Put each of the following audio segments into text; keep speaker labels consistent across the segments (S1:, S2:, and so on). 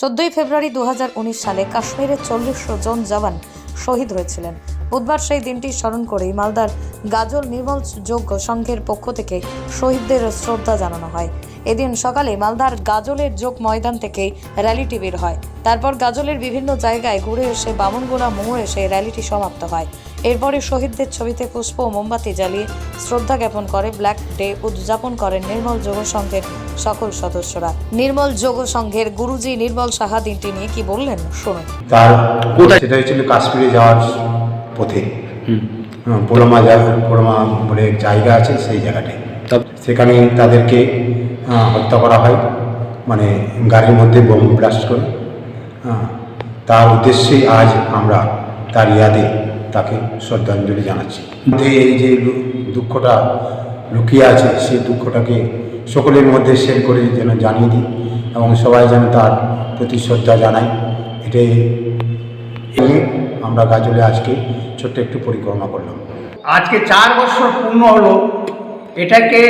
S1: চোদ্দই ফেব্রুয়ারি দু হাজার উনিশ সালে কাশ্মীরে চল্লিশশো জন জওয়ান শহীদ হয়েছিলেন। বুধবার সেই দিনটি স্মরণ করেই মালদার গাজল নির্মল যোগ্য সংঘের পক্ষ থেকে শহীদদের শ্রদ্ধা জানানো হয়। এদিন সকালে মালদার গাজলের যোগ ময়দান থেকে র্যালিটি বের হয়। তারপর গাজলের বিভিন্ন জায়গায় ঘুরে এসে বামনগোলা মোড় এসে র্যালিটি সমাপ্ত হয়। এরপরে শহীদদের ছবিতে পুষ্প ও মোমবাতি জ্বালিয়ে শ্রদ্ধা জ্ঞাপন করে ব্ল্যাক ডে উদযাপন করেন নির্মল যোগ সংঘের সকল সদস্যরা। নির্মল যোগ সংঘের গুরুজি নির্মল সাহা দিনটি নিয়ে কি বললেন? শুনুন।
S2: তার সেটা হচ্ছিল কাশ্মীরে যাওয়ার পথে। পোলোমা যা- পোলোমা বলে জায়গা আছে সেই জায়গাটায়। সেখানে তাদেরকে হত্যা করা হয় মানে গাড়ির মধ্যে বোম ব্লাস্ট করে। তার উদ্দেশ্যেই আজ আমরা তার ইয়াদে তাকে শ্রদ্ধাঞ্জলি জানাচ্ছি। এই যে দুঃখটা লুকিয়ে আছে, সেই দুঃখটাকে সকলের মধ্যে শেয়ার করে যেন জানিয়ে দিই এবং সবাই যেন তার প্রতি শ্রদ্ধা জানায়। এটাই আমরা গাজলে আজকে ছোট্ট একটু পরিক্রমা করলাম।
S3: আজকে চার বছর পূর্ণ হলো। এটাকে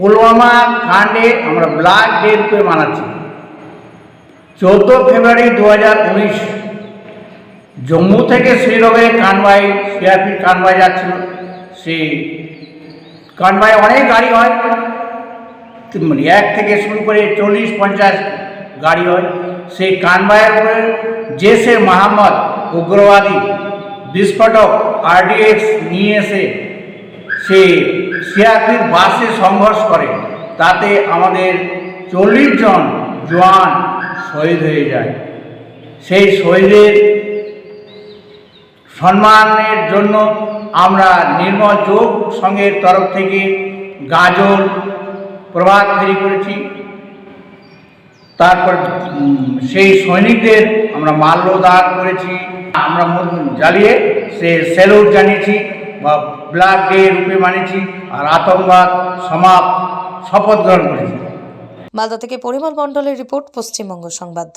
S3: পুলওয়ামা কাণ্ডে আমরা ব্লাড ডে রূপে মানাচ্ছি চৌদ্দ ফেব্রুয়ারি দু হাজার উনিশ জম্মু থেকে শ্রীনগরে কানবাই সিআরপির কানবাই যাচ্ছিল সেই কানবাই অনেক গাড়ি হয় মানে এক থেকে শুরু করে চল্লিশ পঞ্চাশ গাড়ি হয় সেই কানবাইয়ের উপরে জেসে মাহমদ উগ্রবাদী বিস্ফোটক আরডিএক্স নিয়ে এসে সে সিআরপির বাসে সংঘর্ষ করে, তাতে আমাদের চল্লিশ জন জওয়ান শহীদ হয়ে যায়। সেই শহীদের সম্মানের জন্য আমরা নির্মল যোগ সংঘের তরফ থেকে গাজল প্রভাত ফেরি করেছি। তারপর সেই সৈনিকদের আমরা মাল্যদান করেছি। আমরা জ্বালিয়ে সে স্যালুট জানিয়েছি। বা ব্লাড ডে রূপে মানেছি আর আতঙ্কবাদ, সমাপ, শপথ গ্রহণ করেছি।
S1: মালদা থেকে পরিমল মণ্ডলের রিপোর্ট, পশ্চিমবঙ্গ সংবাদ।